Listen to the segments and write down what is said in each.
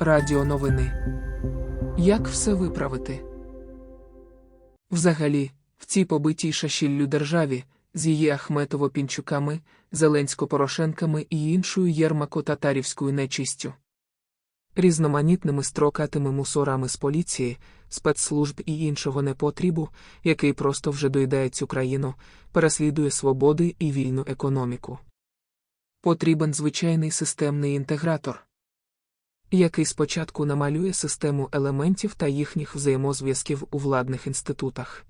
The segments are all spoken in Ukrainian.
Радіо новини. Як все виправити? Взагалі, в цій побитій шашіллю державі, з її Ахметово-пінчуками, Зеленсько-Порошенками і іншою єрмако-татарівською нечистю. Різноманітними строкатими мусорами з поліції, спецслужб і іншого непотрібу, який просто вже доїдає цю країну, переслідує свободи і вільну економіку. Потрібен звичайний системний інтегратор який спочатку намалює систему елементів та їхніх взаємозв'язків у владних інститутах.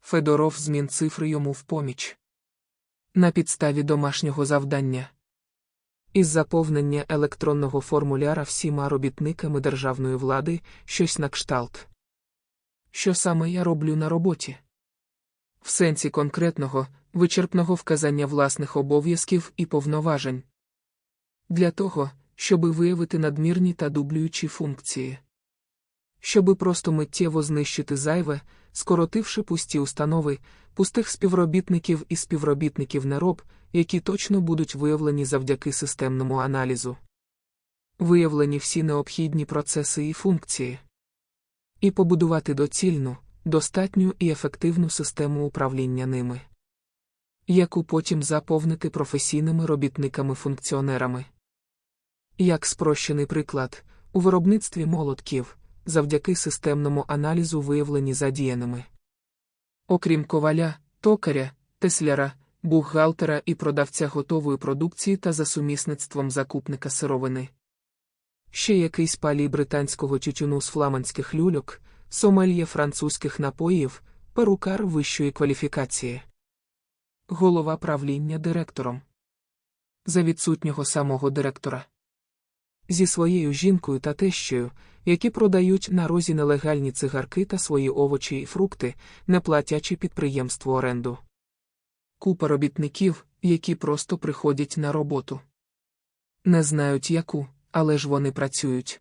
Федоров змін цифри йому в поміч. На підставі домашнього завдання. Із заповнення електронного формуляра всіма робітниками державної влади щось на кшталт. Що саме я роблю на роботі? В сенсі конкретного, вичерпного вказання власних обов'язків і повноважень. Для того, щоби виявити надмірні та дублюючі функції. Щоби просто миттєво знищити зайве, скоротивши пусті установи, пустих співробітників і співробітників нероб, які точно будуть виявлені завдяки системному аналізу. Виявлені всі необхідні процеси і функції. І побудувати доцільну, достатню і ефективну систему управління ними, яку потім заповнити професійними робітниками-функціонерами. Як спрощений приклад, у виробництві молотків, завдяки системному аналізу виявлені задіяними. Окрім коваля, токаря, тесляра, бухгалтера і продавця готової продукції та за сумісництвом закупника сировини. Ще якийсь палій британського тютюну з фламандських люльок, сомельє французьких напоїв, перукар вищої кваліфікації. Голова правління директором. За відсутнього самого директора зі своєю жінкою та тещою, які продають на розі нелегальні цигарки та свої овочі і фрукти, не платячи підприємству оренду. Купа робітників, які просто приходять на роботу. Не знають яку, але ж вони працюють.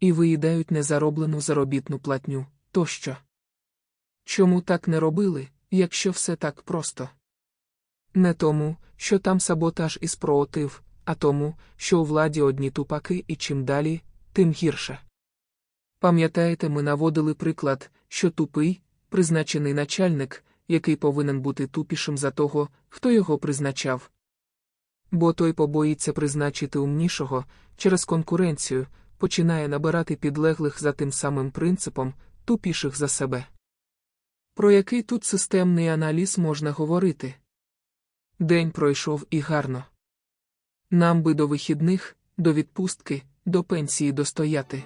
І виїдають незароблену заробітну платню тощо. Чому так не робили, якщо все так просто? Не тому, що там саботаж і спротив, а тому, що у владі одні тупаки і чим далі, тим гірше. Пам'ятаєте, ми наводили приклад, що тупий, призначений начальник, який повинен бути тупішим за того, хто його призначав. Бо той побоїться призначити умнішого через конкуренцію, починає набирати підлеглих за тим самим принципом, тупіших за себе. Про який тут системний аналіз можна говорити? День пройшов і гарно. Нам би до вихідних, до відпустки, до пенсії достояти.